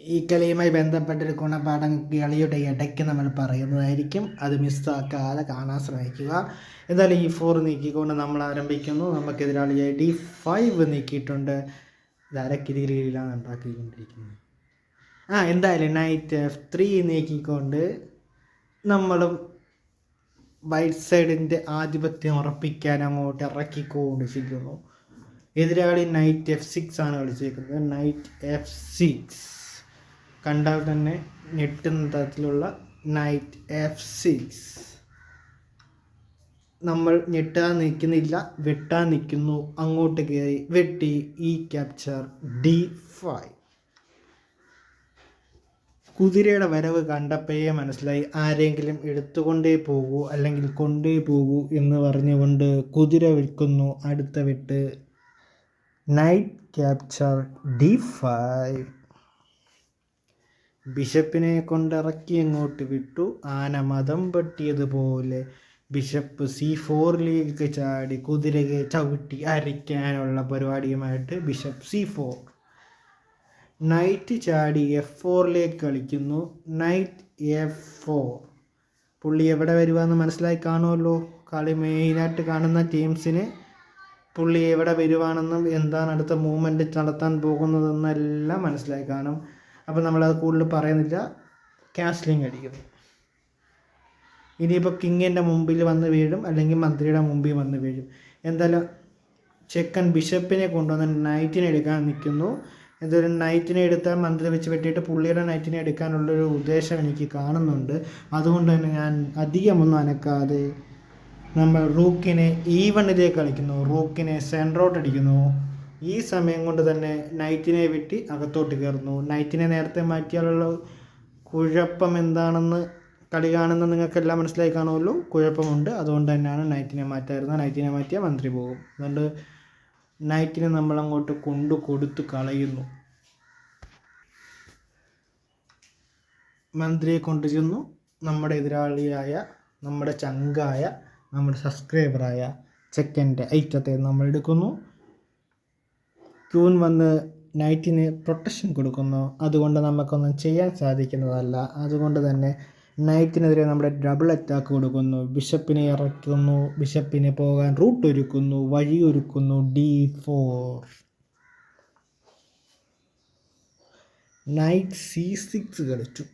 ഈ കളിയുമായി ബന്ധപ്പെട്ടൊരു ഗുണപാഠം കളിയുടെ ഇടയ്ക്ക് നമ്മൾ പറയുന്നതായിരിക്കും. അത് മിസ്സാക്കാതെ കാണാൻ ശ്രമിക്കുക. എന്തായാലും ഈ ഫോർ നീക്കിക്കൊണ്ട് നമ്മൾ ആരംഭിക്കുന്നു. നമുക്ക് എതിരാളിയായി ഡി ഫൈവ് നീക്കിയിട്ടുണ്ട്. ഇത് അരക്കിരിയിലാണ് ഉണ്ടാക്കിക്കൊണ്ടിരിക്കുന്നത്. ആ എന്തായാലും നൈറ്റ് എഫ് ത്രീ നീക്കിക്കൊണ്ട് നമ്മളും വൈറ്റ് സൈഡിന്റെ ആധിപത്യം ഉറപ്പിക്കാൻ അങ്ങോട്ട് ഇറക്കിക്കൊണ്ടിരിക്കുന്നു. എതിരാളി നൈറ്റ് എഫ് സിക്സ് ആണ് കളിച്ചേക്കുന്നത്. നൈറ്റ് എഫ് സിക്സ് കണ്ടാൽ തന്നെ ഞെട്ടുന്ന തരത്തിലുള്ള നൈറ്റ് എഫ് സിക്സ് നമ്മൾ ഞെട്ടാൻ നിൽക്കുന്നില്ല വെട്ടാൻ നിൽക്കുന്നു. അങ്ങോട്ട് കയറി വെട്ടി ഈ ക്യാപ്ചർ ഡി ഫൈവ് കുതിരയുടെ വരവ് കണ്ടപ്പോഴേ മനസ്സിലായി ആരെങ്കിലും എടുത്തുകൊണ്ടേ പോകൂ അല്ലെങ്കിൽ കൊണ്ടേ പോകൂ എന്ന് പറഞ്ഞുകൊണ്ട് കുതിര വിൽക്കുന്നു. അടുത്ത വിട്ട് നൈറ്റ് ക്യാപ്ചർ ഡി ഫൈവ് ബിഷപ്പിനെ കൊണ്ടിറക്കി അങ്ങോട്ട് വിട്ടു. ആന മതം പെട്ടിയതുപോലെ ബിഷപ്പ് സി ഫോറിലേക്ക് ചാടി കുതിരയെ ചവിട്ടി അരയ്ക്കാനുള്ള പരിപാടിയുമായിട്ട് ബിഷപ്പ് സി ഫോർ. നൈറ്റ് ചാടി എഫ് ഫോറിലേക്ക് കളിക്കുന്നു. Knight F four. പുള്ളി എവിടെ വരുവാന്ന് മനസ്സിലായി കാണുമല്ലോ? കളി മെയിനായിട്ട് കാണുന്ന ടീംസിന് പുള്ളി എവിടെ വരുവാണെന്നും എന്താണ് അടുത്ത മൂവ്മെന്റ് നടത്താൻ പോകുന്നതെന്നെല്ലാം മനസ്സിലായി കാണും. അപ്പോൾ നമ്മളത് കൂടുതൽ പറയുന്നില്ല. ക്യാസ്ലിംഗ് അടിക്കുന്നു ഇനിയിപ്പോൾ കിങ്ങിന്റെ മുമ്പിൽ വന്ന് വീഴും അല്ലെങ്കിൽ മന്ത്രിയുടെ മുമ്പിൽ വന്ന് വീഴും. എന്തായാലും ചെക്കൻ ബിഷപ്പിനെ കൊണ്ടുവന്ന് നൈറ്റിനെ എടുക്കാൻ നിൽക്കുന്നു. എന്തായാലും നൈറ്റിനെ എടുത്താൽ മന്ത്രി വെച്ച് വെട്ടിയിട്ട് പുള്ളിയുടെ നൈറ്റിനെ എടുക്കാനുള്ളൊരു ഉദ്ദേശം എനിക്ക് കാണുന്നുണ്ട്. അതുകൊണ്ട് തന്നെ ഞാൻ അധികമൊന്നും അനക്കാതെ നമ്മൾ റൂക്കിനെ ഈവണിലേക്ക് കളിക്കുന്നു. റൂക്കിനെ സെൻട്രോട്ട് അടിക്കുന്നു. ഈ സമയം കൊണ്ട് തന്നെ നൈറ്റിനെ വെട്ടി അകത്തോട്ട് കയറുന്നു. നൈറ്റിനെ നേരത്തെ മാറ്റിയാലുള്ള കുഴപ്പം എന്താണെന്ന് കളി കാണുന്ന നിങ്ങൾക്കെല്ലാം മനസ്സിലായി കാണുമല്ലോ. കുഴപ്പമുണ്ട്. അതുകൊണ്ട് തന്നെയാണ് നൈറ്റിനെ മാറ്റായിരുന്നത് നൈറ്റിനെ മാറ്റിയാൽ മന്ത്രി പോകും. അതുകൊണ്ട് നൈറ്റിനെ നമ്മൾ അങ്ങോട്ട് കൊണ്ടു കൊടുത്ത് കളയുന്നു. മന്ത്രിയെ കൊണ്ടു ചെന്നു. നമ്മുടെ എതിരാളിയായ നമ്മുടെ ചങ്കായ നമ്മുടെ സബ്സ്ക്രൈബറായ ചെക്കന്റെ ഐറ്റത്തെ നമ്മൾ എടുക്കുന്നു. ക്യൂൻ വന്ന് നൈറ്റിന് പ്രൊട്ടക്ഷൻ കൊടുക്കുന്നു. അതുകൊണ്ട് നമുക്കൊന്നും ചെയ്യാൻ സാധിക്കുന്നതല്ല. അതുകൊണ്ട് തന്നെ നൈറ്റിനെതിരെ നമ്മുടെ ഡബിൾ അറ്റാക്ക് കൊടുക്കുന്നു. ബിഷപ്പിനെ ഇറക്കുന്നു. ബിഷപ്പിനെ പോകാൻ റൂട്ട് ഒരുക്കുന്നു. വഴി ഒരുക്കുന്നു. D four. Knight C six കളിച്ചു.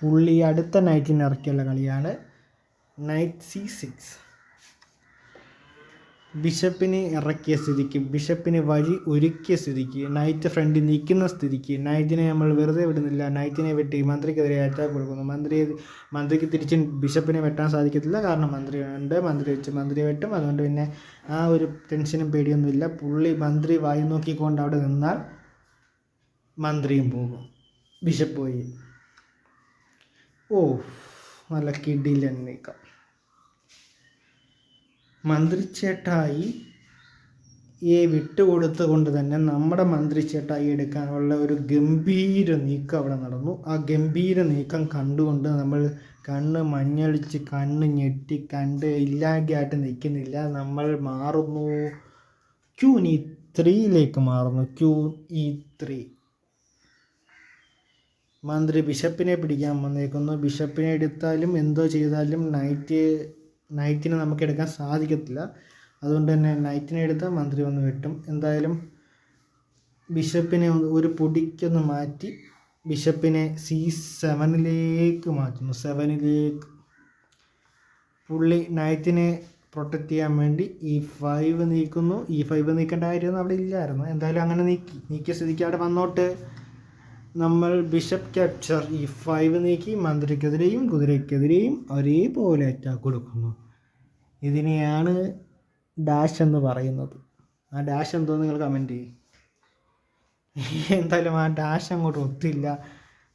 പുള്ളി അടുത്ത നൈറ്റിന് ഇറക്കിയുള്ള കളിയാണ് നൈറ്റ് സി സിക്സ്. ബിഷപ്പിനെ ഇറക്കിയ സ്ഥിതിക്ക് ബിഷപ്പിന് വഴി ഒരുക്കിയ സ്ഥിതിക്ക് നൈറ്റ് ഫ്രണ്ടിൽ നിൽക്കുന്ന സ്ഥിതിക്ക് നൈറ്റിനെ നമ്മൾ വെറുതെ വിടുന്നില്ല നൈറ്റിനെ വെട്ടി മന്ത്രിക്കെതിരെ അറ്റാക്ക് കൊടുക്കുന്നു. മന്ത്രി മന്ത്രിക്ക് തിരിച്ച് ബിഷപ്പിനെ വെട്ടാൻ സാധിക്കത്തില്ല. കാരണം മന്ത്രി ഉണ്ട് മന്ത്രി വെച്ച് മന്ത്രി വെട്ടും. അതുകൊണ്ട് പിന്നെ ആ ഒരു ടെൻഷനും പേടിയൊന്നുമില്ല പുള്ളി മന്ത്രി വായി നോക്കിക്കൊണ്ട് അവിടെ നിന്നാൽ മന്ത്രിയും പോകും. ബിഷപ്പ് പോയി. ഓ നല്ല കിടിലൻ മന്ത്രിച്ചേട്ടായി യെ വിട്ടുകൊടുത്തു കൊണ്ട് തന്നെ നമ്മുടെ മന്ത്രിച്ചേട്ടായി എടുക്കാനുള്ള ഒരു ഗംഭീര നീക്കം അവിടെ നടന്നു. ആ ഗംഭീര നീക്കം കണ്ടുകൊണ്ട് നമ്മൾ കണ്ണ് മഞ്ഞളിച്ച് കണ്ണ് ഞെട്ടി കണ്ട് ഇല്ലാതെയായിട്ട് നിൽക്കുന്നില്ല. നമ്മൾ മാറുന്നു. ക്യൂ നീ ത്രീയിലേക്ക് മാറുന്നു. Q E three. മന്ത്രി ബിഷപ്പിനെ പിടിക്കാൻ വന്നേക്കുന്നു. ബിഷപ്പിനെ എടുത്താലും എന്തോ ചെയ്താലും നൈറ്റ് നൈറ്റിനെ നമുക്ക് എടുക്കാൻ സാധിക്കത്തില്ല. അതുകൊണ്ട് തന്നെ നൈറ്റിനെ എടുത്താൽ മന്ത്രി വന്ന് വെട്ടും. എന്തായാലും ബിഷപ്പിനെ ഒരു പൊടിക്കൊന്ന് മാറ്റി ബിഷപ്പിനെ സി സെവനിലേക്ക് മാറ്റുന്നു. സെവനിലേക്ക്. പുള്ളി നൈറ്റിനെ പ്രൊട്ടക്റ്റ് ചെയ്യാൻ വേണ്ടി ഈ ഫൈവ് നീക്കുന്നു. ഈ ഫൈവ് നീക്കേണ്ട കാര്യമൊന്നും അവിടെ ഇല്ലായിരുന്നു. എന്തായാലും അങ്ങനെ നീക്കി. നീക്കിയ സ്ഥിതിക്ക് അവിടെ വന്നോട്ട്. നമ്മൾ ബിഷപ്പ് ക്യാപ്ചർ ഈ ഫൈവ് നീക്കി മന്ത്രിക്കെതിരെയും കുതിരയ്ക്കെതിരെയും ഒരേപോലെ അറ്റാക്ക് കൊടുക്കുന്നു. ഇതിനെയാണ് ഡാഷ് എന്ന് പറയുന്നത്. ആ ഡാഷ് എന്തോ നിങ്ങൾ കമന്റ് ചെയ്യും. എന്തായാലും ആ ഡാഷ് അങ്ങോട്ട് ഒത്തില്ല.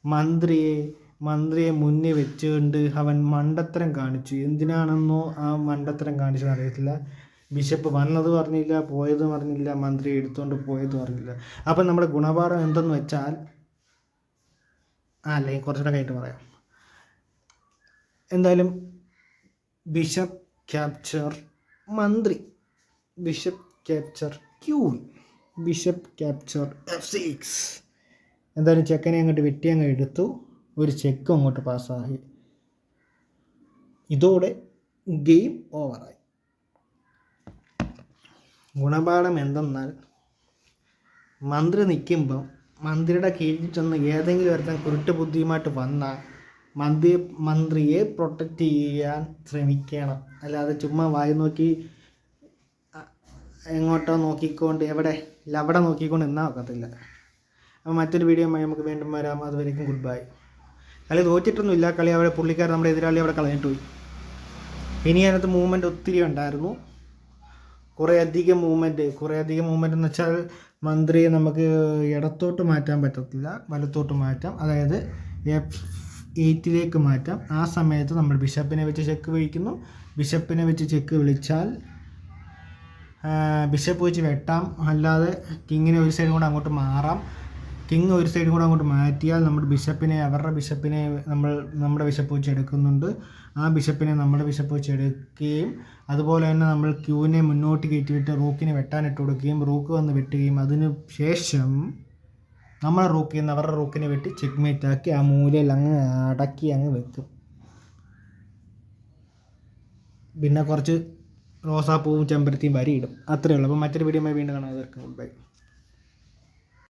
മന്ത്രിയെ മന്ത്രിയെ മുന്നിൽ വെച്ചുകൊണ്ട് അവൻ മണ്ടത്തരം കാണിച്ചു. എന്തിനാണെന്നോ ആ മണ്ടത്തരം കാണിച്ചത് അറിയത്തില്ല. ബിഷപ്പ് വന്നത് പറഞ്ഞില്ല പോയത് പറഞ്ഞില്ല മന്ത്രി എടുത്തുകൊണ്ട് പോയത് പറഞ്ഞില്ല അപ്പം നമ്മുടെ ഗുണപാഠം എന്തെന്ന് വെച്ചാൽ ആ അല്ലെങ്കിൽ കുറച്ചുകൂടെ കഴിഞ്ഞിട്ട് പറയാം. എന്തായാലും ബിഷപ്പ് ക്യാപ്ചർ മന്ത്രി. Bishop capture queen bishop capture F six എന്തായാലും ചെക്കനെ അങ്ങോട്ട് വെട്ടി അങ്ങ് എടുത്തു. ഒരു ചെക്കും അങ്ങോട്ട് പാസ്സായി. ഇതോടെ ഗെയിം ഓവറായി ഗുണപാഠം എന്തെന്നാൽ മന്ത്രി നിൽക്കുമ്പം മന്ത്രിയുടെ കീഴിൽ ചെന്ന് ഏതെങ്കിലും ഒരുത്തൻ കുരുട്ട് ബുദ്ധിയുമായിട്ട് വന്നാൽ മന്ത്രി മന്ത്രിയെ പ്രൊട്ടക്റ്റ് ചെയ്യാൻ ശ്രമിക്കണം. അല്ലാതെ ചുമ്മാ വായി നോക്കി എങ്ങോട്ടോ നോക്കിക്കൊണ്ട് എവിടെ അവിടെ നോക്കിക്കൊണ്ട് നിന്നാൽ ഒക്കത്തില്ല. അപ്പോൾ മറ്റൊരു വീഡിയോ നമുക്ക് വീണ്ടും വരാം. അതുവരേക്കും ഗുഡ് ബൈ. കളി തോറ്റിട്ടൊന്നുമില്ല. കളി അവിടെ പുള്ളിക്കാർ നമ്മുടെ എതിരാളി അവിടെ കളഞ്ഞിട്ട് പോയി. ഇനി അതിനകത്ത് മൂവ്മെന്റ് ഒത്തിരി ഉണ്ടായിരുന്നു. കുറേ അധികം മൂവ്മെന്റ് കുറേ അധികം മൂവ്മെന്റ് എന്ന് വെച്ചാൽ മന്ത്രിയെ നമുക്ക് ഇടത്തോട്ട് മാറ്റാൻ പറ്റത്തില്ല വലത്തോട്ട് മാറ്റാം. അതായത് എഫ് എയ്റ്റിലേക്ക് മാറ്റാം. ആ സമയത്ത് നമ്മൾ ബിഷപ്പിനെ വെച്ച് ചെക്ക് വിളിക്കുന്നു. ബിഷപ്പിനെ വെച്ച് ചെക്ക് വിളിച്ചാൽ ബിഷപ്പ് വെച്ച് വെട്ടാം. അല്ലാതെ കിങ്ങിനെ ഒരു സൈഡും കൂടെ അങ്ങോട്ട് മാറാം. കിങ് ഒരു സൈഡും കൂടെ അങ്ങോട്ട് മാറ്റിയാൽ നമ്മുടെ ബിഷപ്പിനെ അവരുടെ ബിഷപ്പിനെ നമ്മൾ നമ്മുടെ ബിഷപ്പ് വെച്ച് എടുക്കുന്നുണ്ട്. ആ ബിഷപ്പിനെ നമ്മുടെ ബിഷപ്പ് വെച്ച് എടുക്കുകയും അതുപോലെ തന്നെ നമ്മൾ ക്യൂവിനെ മുന്നോട്ട് കയറ്റിവിട്ട് റൂക്കിനെ വെട്ടാനിട്ട് കൊടുക്കുകയും റൂക്ക് വന്ന് വെട്ടുകയും അതിന് ശേഷം നമ്മളെ റൂക്കിൽ നിന്ന് അവരുടെ റൂക്കിനെ വെട്ടി ചെക്ക്മേറ്റ് ആക്കി ആ മൂലയിൽ അങ്ങ് അടക്കി അങ്ങ് വെക്കും. പിന്നെ കുറച്ച് റോസാപ്പൂവും ചെമ്പരത്തിയും വരിയിടും. അത്രയേ ഉള്ളൂ. അപ്പോൾ മറ്റൊരു വീഡിയോ വീണ്ടും കാണാതെ ബൈ